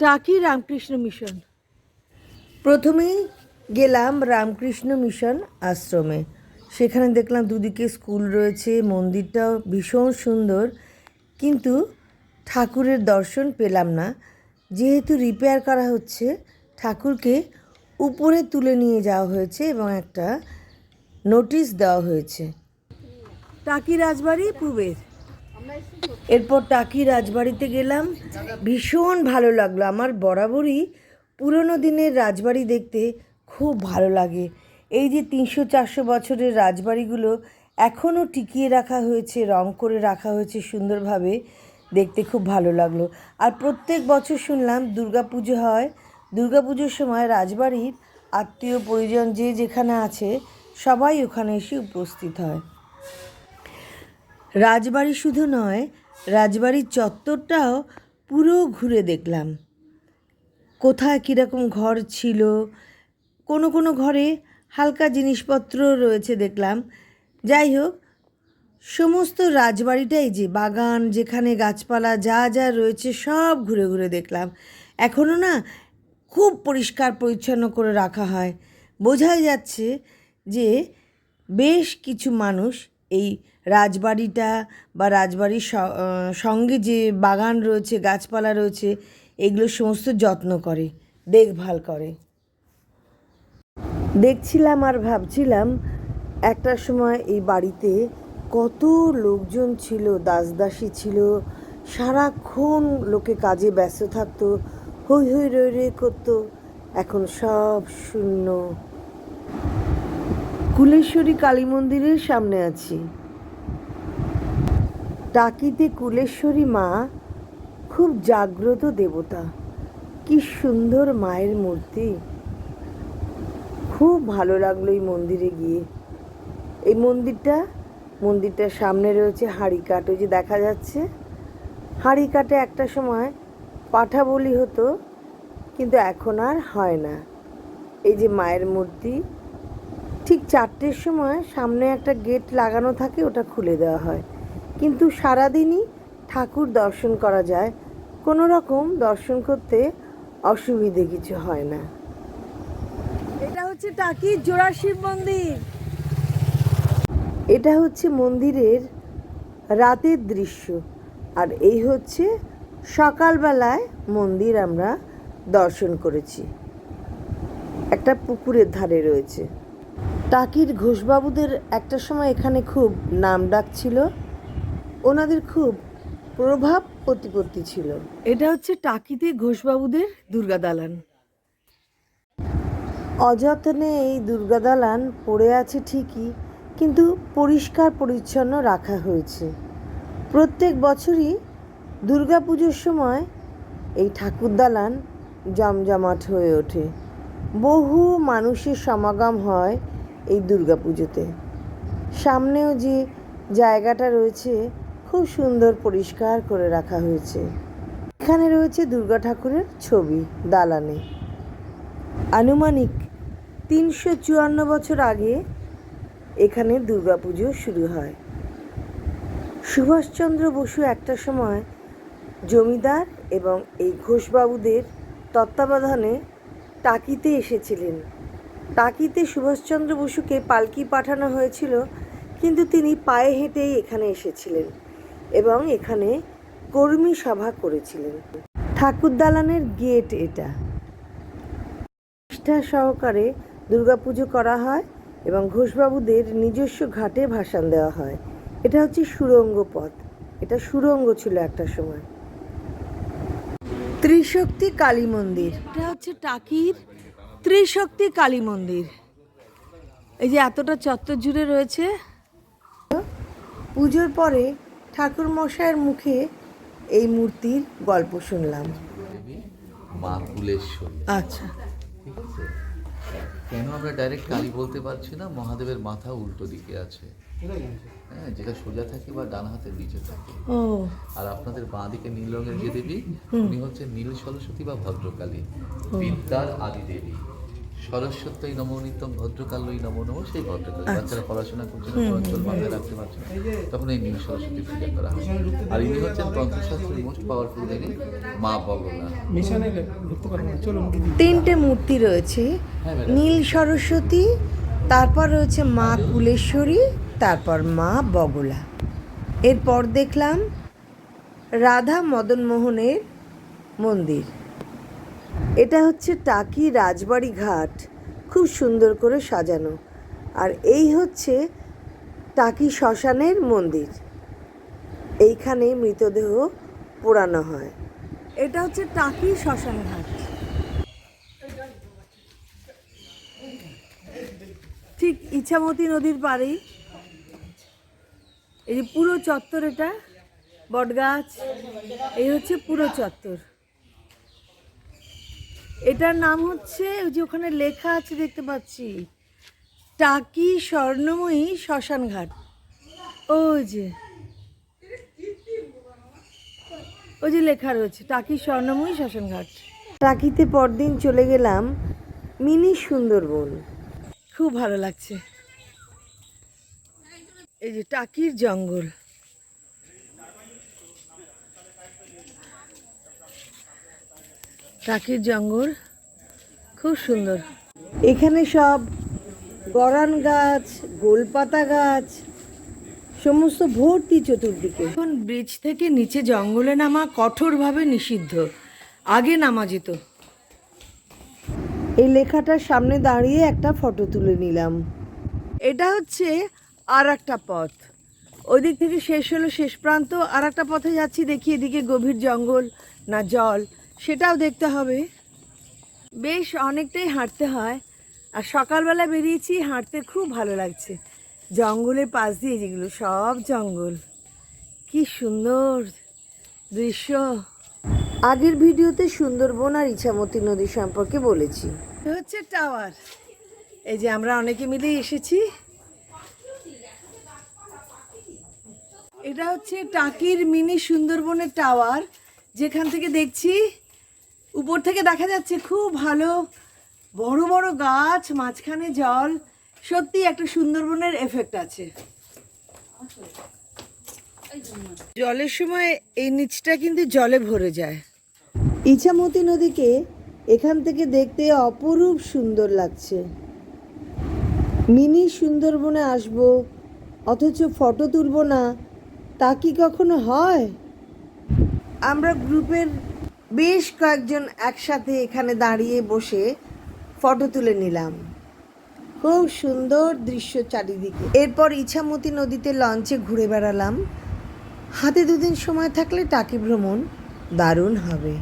টাকি রামকৃষ্ণ মিশন। প্রথমেই গেলাম রামকৃষ্ণ মিশন আশ্রমে। সেখানে দেখলাম দুদিকে স্কুল রয়েছে মন্দিরটাও ভীষণ সুন্দর কিন্তু ঠাকুরের দর্শন পেলাম না। যেহেতু রিপেয়ার করা হচ্ছে ঠাকুরকে উপরে তুলে নিয়ে যাওয়া হয়েছে এবং একটা নোটিশ দেওয়া হয়েছে। টাকি রাজবাড়ি পূবের। এরপর টাকি রাজবাড়িতে গেলাম। ভীষণ ভালো লাগল। আমার বরাবরই পুরনো দিনের রাজবাড়ি দেখতে খুব ভালো লাগে। এই যে তিনশো চারশো বছরের রাজবাড়িগুলো এখনও টিকিয়ে রাখা হয়েছে, রং করে রাখা হয়েছে সুন্দরভাবে দেখতে খুব ভালো লাগল। আর প্রত্যেক বছর শুনলাম দুর্গাপুজো হয়। দুর্গাপুজোর সময় রাজবাড়ির আত্মীয় পরিজন যে যেখানে আছে, সবাই ওখানে এসে উপস্থিত হয়। রাজবাড়ি শুধু নয়, রাজবাড়ির চত্বরটাও পুরো ঘুরে দেখলাম। কোথায় কীরকম ঘর ছিল, কোনো কোনো ঘরে হালকা জিনিসপত্র রয়েছে দেখলাম। যাই হোক, সমস্ত রাজবাড়িটাই যে বাগান, যেখানে গাছপালা যা যা রয়েছে সব ঘুরে ঘুরে দেখলাম। এখনও না খুব পরিষ্কার পরিচ্ছন্ন করে রাখা হয়। বোঝাই যাচ্ছে যে বেশ কিছু মানুষ এই রাজবাড়িটা বা রাজবাড়ির সঙ্গে যে বাগান রয়েছে, গাছপালা রয়েছে, এগুলো সমস্ত যত্ন করে, দেখভাল করে। দেখছিলাম আর ভাবছিলাম, একটা সময় এই বাড়িতে কত লোকজন ছিল, দাসদাসী ছিল, সারাক্ষণ লোকে কাজে ব্যস্ত থাকতো হই হই রই রই করতো, এখন সব শূন্য কুলেশ্বরী কালী মন্দিরের সামনে আছি। টাকিতে কুলেশ্বরী মা খুব জাগ্রত দেবতা। কি সুন্দর মায়ের মূর্তি। খুব ভালো লাগল এই মন্দিরে গিয়ে। এই মন্দিরটা, মন্দিরটার সামনে রয়েছে হাঁড়িকাঠ। ওই যে দেখা যাচ্ছে হাঁড়িকাটে একটা সময় পাঠা বলি হতো, কিন্তু এখন আর হয় না। এই যে মায়ের মূর্তি ঠিক চারটের সময় সামনে একটা গেট লাগানো থাকে, ওটা খুলে দেওয়া হয়। কিন্তু সারাদিনই ঠাকুর দর্শন করা যায়। কোনো রকম দর্শন করতে অসুবিধে কিছু হয় না। এটা হচ্ছে টাকির জোড়া শিব মন্দির। এটা হচ্ছে মন্দিরের রাতের দৃশ্য। আর এই হচ্ছে সকালবেলায় মন্দির আমরা দর্শন করেছি। একটা পুকুরের ধারে রয়েছে। টাকির ঘোষবাবুদের একটা সময় এখানে খুব নাম ডাক ছিল। ওনাদের খুব প্রভাব প্রতিপত্তি ছিল। এটা হচ্ছে টাকিতে ঘোষবাবুদের দুর্গা দালান। অযত্নে এই দুর্গা দালান পড়ে আছে ঠিকই কিন্তু পরিষ্কার পরিচ্ছন্ন রাখা হয়েছে। প্রত্যেক বছরই দুর্গাপুজোর সময় এই ঠাকুর দালান জমজমাট হয়ে ওঠে। বহু মানুষের সমাগম হয় এই দুর্গাপুজোতে সামনেও যে জায়গাটা রয়েছে, খুব সুন্দর পরিষ্কার করে রাখা হয়েছে। এখানে রয়েছে দুর্গা ঠাকুরের ছবি, দালানে। আনুমানিক তিনশো চুয়ান্ন বছর আগে এখানে দুর্গাপুজো শুরু হয়। সুভাষচন্দ্র বসু একটা সময় জমিদার এবং এই ঘোষবাবুদের তত্ত্বাবধানে টাকিতে এসেছিলেন। টাকিতে সুভাষচন্দ্র বসুকে পালকি পাঠানো হয়েছিল, কিন্তু তিনি পায়ে হেঁটেই এখানে এসেছিলেন এবং এখানে কর্মী সভা করেছিলেন। ঠাকুর দালানের গেট এটা। নিষ্ঠা সহকারে দুর্গাপুজো করা হয় এবং ঘোষবাবুদের নিজস্ব ঘাটে ভাসান দেওয়া হয়। এটা হচ্ছে সুরঙ্গ পথ। এটা সুরঙ্গ ছিল একটা সময়। ত্রিশক্তি কালী মন্দির। এটা হচ্ছে টাকির ত্রিশক্তি কালী মন্দির। এই যে এতটা চত্বর জুড়ে রয়েছে। পুজোর পরে ঠাকুর মশাইয়ের মুখে এই মূর্তির গল্প শুনলাম। মা আচ্ছা। ঠিক আছে? কেন আমরা ডাইরেক্ট কালী বলতে পারছি না? মহাদেবের মাথা উল্টো দিকে আছে। হ্যাঁ যেটা সোজা থাকে বা ডান হাতের নিচে থাকে। আর আপনাদের বাঁ দিকে নীল রঙের যে দেবী উনি হচ্ছে নীল সরস্বতী বা ভদ্রকালী। বিদ্যার আদি দেবী। সরস্বতী নমনিতম ভদ্রকাল্যই নম নম সেই ভদ্রকাল। বাচ্চারা পড়াশোনা করছে না অঞ্চল মাথায় রাখতে পারছে না। তখন এই নীল সরস্বতী পূজা করা হয়। আর ইনি হচ্ছেন তন্ত্রশাস্ত্রের মোস্ট পাওয়ারফুল দেবী মা বগলা। তিনটে মূর্তি রয়েছে হ্যাঁ, নীল সরস্বতী তারপর রয়েছে মা কুলেশ্বরী তারপর মা বগলা। এরপর দেখলাম রাধা মদন মোহনের মন্দির। এটা হচ্ছে টাকি রাজবাড়ি ঘাট। খুব সুন্দর করে সাজানো। আর এই হচ্ছে টাকি শ্মশানের মন্দির। এইখানে মৃতদেহ পোড়ানো হয়। এটা হচ্ছে টাকি শ্মশান ঘাট। ঠিক ইছামতি নদীর পাড়েই। এই যে পুরো চত্বর এটা, বটগাছ। এই হচ্ছে পুরো চত্বর। এটার নাম হচ্ছে ওই যে ওখানে লেখা আছে দেখতে পাচ্ছি টাকি স্বর্ণময়ী শ্মশান ঘাট ওই যে ওই যে লেখা রয়েছে টাকি স্বর্ণময়ী শ্মশান ঘাট টাকিতে পরদিন চলে গেলাম মিনি সুন্দরবন। খুব ভালো লাগছে। এই যে টাকির জঙ্গল। টাকির জঙ্গল। খুব সুন্দর। এখানে সব গরান গাছ গোলপাতা গাছ সমস্ত ভর্তি চতুর্দিকে। এখন ব্রিজ থেকে নিচে জঙ্গলে নামা কঠোরভাবে নিষিদ্ধ। আগে নামা যেত। এই লেখাটার সামনে দাঁড়িয়ে একটা ফটো তুলে নিলাম। এটা হচ্ছে আর একটা পথ। ওই দিক থেকে শেষ হলো শেষ প্রান্ত। আর একটা পথে যাচ্ছি দেখি এদিকে গভীর জঙ্গল না জল। সেটাও দেখতে হবে। বেশ অনেকটাই হাঁটতে হয়। আর সকালবেলা বেরিয়েছি, হাঁটতে খুব ভালো লাগছে। জঙ্গলের পাশ দিয়ে যেগুলো, সব জঙ্গল। কি সুন্দর দৃশ্য। আগের ভিডিওতে সুন্দরবন আর ইছামতি নদী সম্পর্কে বলেছি। হচ্ছে টাওয়ার। এই যে আমরা অনেকে মিলেই এসেছি। এটা হচ্ছে টাকির মিনি সুন্দরবনের টাওয়ার। যেখান থেকে দেখছি উপর থেকে দেখা যাচ্ছে খুব ভালো বড় বড় গাছ মাঝখানে জল। সত্যি একটা সুন্দরবনের এফেক্ট আছে। জলের সময় এই নিচটা কিন্তু জলে ভরে যায়। ইছামতি নদীকে এখান থেকে দেখতে অপরূপ সুন্দর লাগছে। মিনি সুন্দরবনে আসব অথচ ফটো তুলব না তা কি কখনো হয়? আমরা গ্রুপের বেশ কয়েকজন একসাথে এখানে দাঁড়িয়ে বসে ফটো তুলে নিলাম। খুব সুন্দর দৃশ্য চারিদিকে। এরপর ইছামতি নদীতে লঞ্চে ঘুরে বেড়ালাম। হাতে দুদিন সময় থাকলে টাকি ভ্রমণ দারুণ হবে।